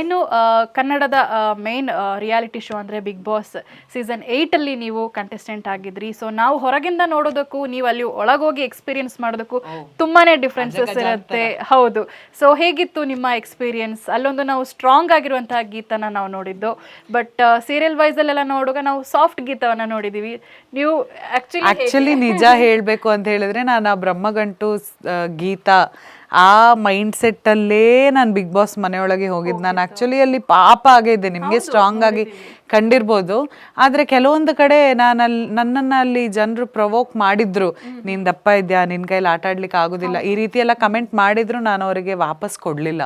ಇನ್ನು ಕನ್ನಡದ main reality show ಅಂದರೆ ಬಿಗ್ ಬಾಸ್ ಸೀಸನ್ ಏಯ್ಟಲ್ಲಿ ನೀವು ಕಂಟೆಸ್ಟೆಂಟ್ ಆಗಿದ್ರಿ. ಸೊ ನಾವು ಹೊರಗಿಂದ ನೋಡೋದಕ್ಕೂ ನೀವು ಅಲ್ಲಿ ಒಳಗೋಗಿ ಎಕ್ಸ್ಪೀರಿಯನ್ಸ್ ಮಾಡೋದಕ್ಕೂ ತುಂಬಾನೇ ಡಿಫ್ರೆನ್ಸಸ್ ಇರುತ್ತೆ. ಹೌದು. ಸೊ ಹೇಗಿತ್ತು ನಿಮ್ಮ ಎಕ್ಸ್ಪೀರಿಯನ್ಸ್ ಅಲ್ಲೊಂದು ನಾವು ಸ್ಟ್ರಾಂಗ್ ಆಗಿರುವಂತಹ ಗೀತನ ನಾವು ನೋಡಿದ್ದು. ಬಟ್ ಸೀರಿಯಲ್ ವೈಸ್ ಅಲ್ಲೆಲ್ಲ ನೋಡುವಾಗ ನಾವು ಸಾಫ್ಟ್ ಗೀತವನ್ನ ನೋಡಿದೀವಿ. ನೀವು ಆಕ್ಚುಲಿ ನಿಜ ಹೇಳಬೇಕು ಅಂತ ಹೇಳಿದ್ರೆ ನಾನು ಆ ಬ್ರಹ್ಮಗಂಟು ಗೀತ ಆ ಮೈಂಡ್ ಸೆಟ್ ಅಲ್ಲೇ ನಾನು ಬಿಗ್ ಬಾಸ್ ಮನೆಯೊಳಗೆ ಹೋಗಿದ್ದು ನಾನು ಆ್ಯಕ್ಚುಲಿ ಅಲ್ಲಿ ಪಾಪ ಆಗಿದ್ದೆ ನಿಮಗೆ ಸ್ಟ್ರಾಂಗ್ ಆಗಿ ಕಂಡಿರ್ಬೋದು. ಆದರೆ ಕೆಲವೊಂದು ಕಡೆ ನಾನು ಅಲ್ಲಿ ನನ್ನನ್ನು ಅಲ್ಲಿ ಜನರು ಪ್ರವೋಕ್ ಮಾಡಿದ್ರು. ನೀನ್ ದಪ್ಪ ಇದೆಯಾ? ನಿನ್ ಕೈಲಿ ಆಟ ಆಡ್ಲಿಕ್ಕೆ ಆಗೋದಿಲ್ಲ. ಈ ರೀತಿ ಎಲ್ಲ ಕಮೆಂಟ್ ಮಾಡಿದ್ರು ನಾನು ಅವರಿಗೆ ವಾಪಸ್ ಕೊಡ್ಲಿಲ್ಲ.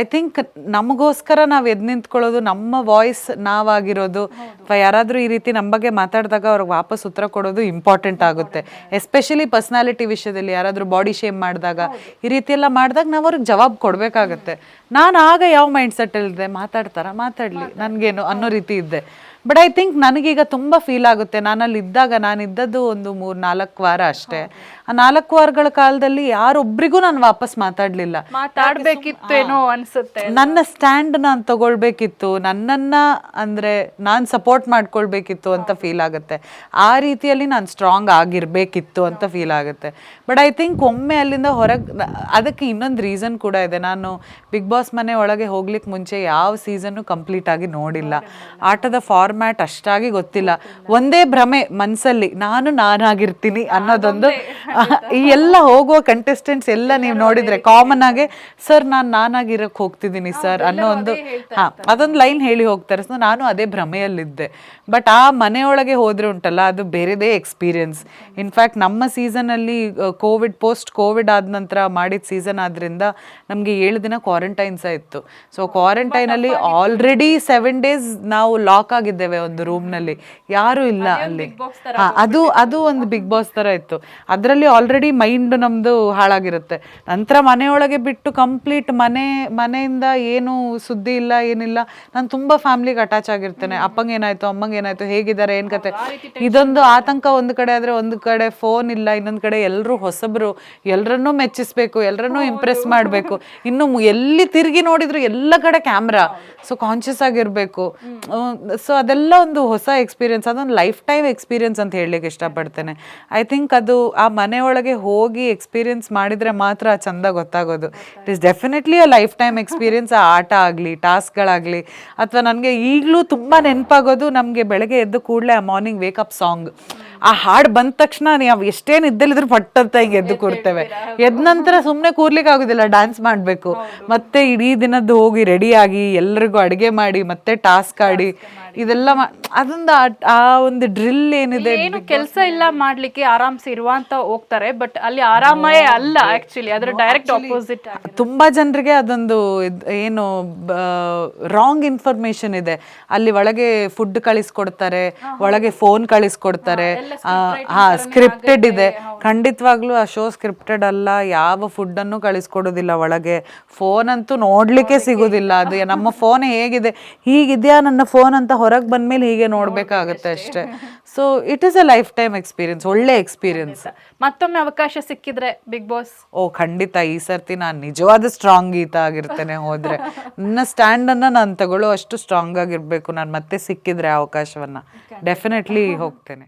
ಐ ಥಿಂಕ್ ನಮಗೋಸ್ಕರ ನಾವು ಎದ್ದು ನಿಂತ್ಕೊಳ್ಳೋದು ನಮ್ಮ ವಾಯ್ಸ್ ನಾವಾಗಿರೋದು. ಅಥವಾ ಯಾರಾದರೂ ಈ ರೀತಿ ನಮ್ಮ ಬಗ್ಗೆ ಮಾತಾಡಿದಾಗ ಅವ್ರಿಗೆ ವಾಪಸ್ ಉತ್ತರ ಕೊಡೋದು ಇಂಪಾರ್ಟೆಂಟ್ ಆಗುತ್ತೆ. ಎಸ್ಪೆಷಲಿ ಪರ್ಸ್ನಾಲಿಟಿ ವಿಷಯದಲ್ಲಿ ಯಾರಾದರೂ ಬಾಡಿ ಶೇಮ್ ಮಾಡಿದಾಗ ಈ ರೀತಿ ಎಲ್ಲ ಮಾಡಿದಾಗ ನಾವು ಅವ್ರಿಗೆ ಜವಾಬ್ ಕೊಡಬೇಕಾಗತ್ತೆ. ನಾನು ಆಗ ಯಾವ ಮೈಂಡ್ ಸೆಟ್ ಇಲ್ಲದೆ ಮಾತಾಡ್ತಾರ? ಮಾತಾಡಲಿ. ನನಗೇನು ಅನ್ನೋ ರೀತಿ ಇದ್ದೆ. ಬಟ್ ಐ ಥಿಂಕ್ ನನಗೀಗ ತುಂಬ ಫೀಲ್ ಆಗುತ್ತೆ. ನಾನಲ್ಲಿ ಇದ್ದಾಗ ನಾನು ಇದ್ದದ್ದು ಒಂದು ಮೂರ್ ನಾಲ್ಕು ವಾರ ಅಷ್ಟೇ. ಆ ನಾಲ್ಕು ವಾರಗಳ ಕಾಲದಲ್ಲಿ ಯಾರೊಬ್ರಿಗೂ ನಾನು ವಾಪಸ್ ಮಾತಾಡಲಿಲ್ಲ. ಮಾತಾಡ್ಬೇಕಿತ್ತೇನೋ ಅನ್ಸುತ್ತೆ ನನ್ನ ಸ್ಟ್ಯಾಂಡ್ ನಾನು ತಗೊಳ್ಬೇಕಿತ್ತು. ನನ್ನನ್ನ ಅಂದ್ರೆ ನಾನು ಸಪೋರ್ಟ್ ಮಾಡ್ಕೊಳ್ಬೇಕಿತ್ತು ಅಂತ ಫೀಲ್ ಆಗುತ್ತೆ. ಆ ರೀತಿಯಲ್ಲಿ ನಾನು ಸ್ಟ್ರಾಂಗ್ ಆಗಿರ್ಬೇಕಿತ್ತು ಅಂತ ಫೀಲ್ ಆಗುತ್ತೆ. ಬಟ್ ಐ ಥಿಂಕ್ ಒಮ್ಮೆ ಅಲ್ಲಿಂದ ಹೊರಗೆ ಅದಕ್ಕೆ ಇನ್ನೊಂದು ರೀಸನ್ ಕೂಡ ಇದೆ. ನಾನು ಬಿಗ್ ಬಾಸ್ ಮನೆ ಒಳಗೆ ಹೋಗ್ಲಿಕ್ಕೆ ಮುಂಚೆ ಯಾವ ಸೀಸನ್ ಕಂಪ್ಲೀಟ್ ಆಗಿ ನೋಡಿಲ್ಲ. ಆಟದ ಫಾರ್ಮ್ಯಾಟ್ ಅಷ್ಟಾಗಿ ಗೊತ್ತಿಲ್ಲ. ಒಂದೇ ಭ್ರಮೆ ಮನಸ್ಸಲ್ಲಿ ನಾನು ನಾನಾಗಿರ್ತೀನಿ ಅನ್ನೋದೊಂದು ಈ ಎಲ್ಲ ಹೋಗುವ ಕಂಟೆಸ್ಟೆಂಟ್ಸ್ ಎಲ್ಲ ನೀವು ನೋಡಿದ್ರೆ ಕಾಮನ್ ಆಗಿ ಸರ್ ನಾನು ನಾನಾಗಿರಕ್ಕೆ ಹೋಗ್ತಿದ್ದೀನಿ ಸರ್ ಅನ್ನೋ ಒಂದು ಹಾ ಅದೊಂದು ಲೈನ್ ಹೇಳಿ ಹೋಗ್ತಾರೆ. ಸೊ ನಾನು ಅದೇ ಭ್ರಮೆಯಲ್ಲಿದ್ದೆ. ಬಟ್ ಆ ಮನೆಯೊಳಗೆ ಹೋದ್ರೆ ಉಂಟಲ್ಲ ಅದು ಬೇರೆದೇ ಎಕ್ಸ್ಪೀರಿಯನ್ಸ್ ಇನ್ಫ್ಯಾಕ್ಟ್ ನಮ್ಮ ಸೀಸನಲ್ಲಿ ಕೋವಿಡ್ ಪೋಸ್ಟ್ ಕೋವಿಡ್ ಆದ ನಂತರ ಮಾಡಿದ ಸೀಸನ್ ಆದ್ರಿಂದ ನಮಗೆ ಏಳು ದಿನ ಕ್ವಾರಂಟೈನ್ಸ ಇತ್ತು. ಸೊ ಕ್ವಾರಂಟೈನಲ್ಲಿ ಆಲ್ರೆಡಿ ಸೆವೆನ್ ಡೇಸ್ ನಾವು ಲಾಕ್ ಆಗಿದ್ದೇವೆ ಒಂದು ರೂಮ್ನಲ್ಲಿ. ಯಾರೂ ಇಲ್ಲ ಅಲ್ಲಿ. ಹಾ ಅದು ಅದು ಒಂದು ಬಿಗ್ ಬಾಸ್ ತರ ಇತ್ತು. ಅದರಲ್ಲಿ ಆಲ್ರೆಡಿ ಮೈಂಡ್ ನಮ್ದು ಹಾಳಾಗಿರುತ್ತೆ. ನಂತರ ಮನೆಯೊಳಗೆ ಬಿಟ್ಟು ಕಂಪ್ಲೀಟ್ ಮನೆ ಮನೆಯಿಂದ ಏನು ಸುದ್ದಿ ಇಲ್ಲ ಏನಿಲ್ಲ. ನಾನು ತುಂಬಾ ಫ್ಯಾಮಿಲಿಗೆ ಅಟ್ಯಾಚ್ ಆಗಿರ್ತೇನೆ. ಅಪ್ಪಂಗೆ ಏನಾಯ್ತು ಅಮ್ಮಂಗೆ ಏನಾಯ್ತು ಹೇಗಿದ್ದಾರೆ ಏನ್ ಕತೆ. ಇದೊಂದು ಆತಂಕ ಒಂದು ಕಡೆ ಆದ್ರೆ ಒಂದು ಕಡೆ ಫೋನ್ ಇಲ್ಲ ಇನ್ನೊಂದು ಕಡೆ ಎಲ್ಲರೂ ಹೊಸಬ್ರು. ಎಲ್ಲರನ್ನೂ ಮೆಚ್ಚಿಸ್ಬೇಕು ಎಲ್ಲರನ್ನೂ ಇಂಪ್ರೆಸ್ ಮಾಡಬೇಕು. ಇನ್ನು ಮು- ಎಲ್ಲಿ ತಿರುಗಿ ನೋಡಿದ್ರು ಎಲ್ಲ ಕಡೆ ಕ್ಯಾಮ್ರಾ ಸೊ ಕಾನ್ಶಿಯಸ್ ಆಗಿರ್ಬೇಕು. ಸೊ ಅದೆಲ್ಲ ಒಂದು ಹೊಸ ಎಕ್ಸ್ಪೀರಿಯನ್ಸ್ ಅದೊಂದು ಲೈಫ್ ಟೈಮ್ ಎಕ್ಸ್ಪೀರಿಯನ್ಸ್ ಅಂತ ಹೇಳಲಿಕ್ಕೆ ಇಷ್ಟಪಡ್ತೇನೆ. ಐ ಥಿಂಕ್ ಅದು ಆ ಮನೆಯೊಳಗೆ ಹೋಗಿ ಎಕ್ಸ್ಪೀರಿಯನ್ಸ್ ಮಾಡಿದರೆ ಮಾತ್ರ ಚಂದ ಗೊತ್ತಾಗೋದು. It is definitely a lifetime experience ಆ ಆಟ ಆಗಲಿ ಟಾಸ್ಕ್ಗಳಾಗಲಿ ಅಥವಾ ನನಗೆ ಈಗಲೂ ತುಂಬ ನೆನಪಾಗೋದು ನಮಗೆ ಬೆಳಗ್ಗೆ ಎದ್ದು ಕೂಡಲೇ ಆ ಮಾರ್ನಿಂಗ್ ವೇಕಪ್ ಸಾಂಗ್ ಆ ಹಾಡು ಬಂದ ತಕ್ಷಣ ನಾವು ಎಷ್ಟೇ ನಿದ್ದಲ್ಲಿದ್ರು ಪಟ್ ಅಂತ ಹಿಂಗೆ ಎದ್ದು ಕೂರ್ತೇವೆ. ಎದ್ದ ನಂತರ ಸುಮ್ಮನೆ ಕೂರ್ಲಿಕ್ಕೆ ಆಗೋದಿಲ್ಲ ಡ್ಯಾನ್ಸ್ ಮಾಡಬೇಕು. ಮತ್ತೆ ಇಡೀ ದಿನದ್ದು ಹೋಗಿ ರೆಡಿಯಾಗಿ ಎಲ್ರಿಗೂ ಅಡುಗೆ ಮಾಡಿ ಮತ್ತೆ ಟಾಸ್ಕ್ ಆಡಿ ಇದೆಲ್ಲ ಅದೊಂದು ಆ- ಒಂದು ಡ್ರಿಲ್ ಏನಿದೆ? ಏನು ಕೆಲಸ ಇಲ್ಲ ಮಾಡ್ಲಿಕ್ಕೆ ಆರಾಮ್ಸೆ ಇರುವಂತ ಹೋಗ್ತಾರೆ ಬಟ್ ಅಲ್ಲಿ ಆರಾಮೇ ಅಲ್ಲ ಆಕ್ಚುಲಿ ಅದ್ರ ಡೈರೆಕ್ಟ್ ಆಪೋಸಿಟ್ ತುಂಬಾ ಜನರಿಗೆ ಅದೊಂದು ಏನು ರಾಂಗ್ ಇನ್ಫಾರ್ಮೇಶನ್ ಇದೆ. ಅಲ್ಲಿ ಒಳಗೆ ಫುಡ್ ಕಳಿಸ್ಕೊಡ್ತಾರೆ ಒಳಗೆ ಫೋನ್ ಕಳಿಸ್ಕೊಡ್ತಾರೆ ಹಾ ಸ್ಕ್ರಿಪ್ಟೆಡ್ ಇದೆ. ಖಂಡಿತವಾಗ್ಲೂ ಆ ಶೋ ಸ್ಕ್ರಿಪ್ಟೆಡ್ ಅಲ್ಲ ಯಾವ ಫುಡ್ ಅನ್ನು ಕಳಿಸ್ಕೊಡೋದಿಲ್ಲ ಒಳಗೆ. ಫೋನ್ ಅಂತೂ ನೋಡ್ಲಿಕ್ಕೆ ಸಿಗೋದಿಲ್ಲ. ಅದು ನಮ್ಮ ಫೋನ್ ಹೇಗಿದೆ. ಹೀಗಿದ್ಯಾ ನನ್ನ ಫೋನ್ ಅಂತ ಹೊರಗೆ ಬಂದ್ಮೇಲೆ ಹೀಗೆ ನೋಡ್ಬೇಕಾಗತ್ತೆ ಅಷ್ಟೇ. So it is a lifetime experience ಒಳ್ಳೆ ಎಕ್ಸ್ಪೀರಿಯನ್ಸ್ ಮತ್ತೊಮ್ಮೆ ಅವಕಾಶ ಸಿಕ್ಕಿದ್ರೆ ಬಿಗ್ ಬಾಸ್ ಓ ಖಂಡಿತ. ಈ ಸರ್ತಿ ನಾನು ನಿಜವಾದ ಸ್ಟ್ರಾಂಗ್ ಗೀತ ಆಗಿರ್ತೇನೆ ಹೋದ್ರೆ. ನನ್ನ ಸ್ಟ್ಯಾಂಡ್ ಅನ್ನ ನಾನು ತಗೊಳ್ಳೋ ಅಷ್ಟು ಸ್ಟ್ರಾಂಗ್ ಆಗಿರ್ಬೇಕು. ನಾನು ಮತ್ತೆ ಸಿಕ್ಕಿದ್ರೆ ಅವಕಾಶವನ್ನ. ಡೆಫಿನೆಟ್ಲಿ ಹೋಗ್ತೇನೆ.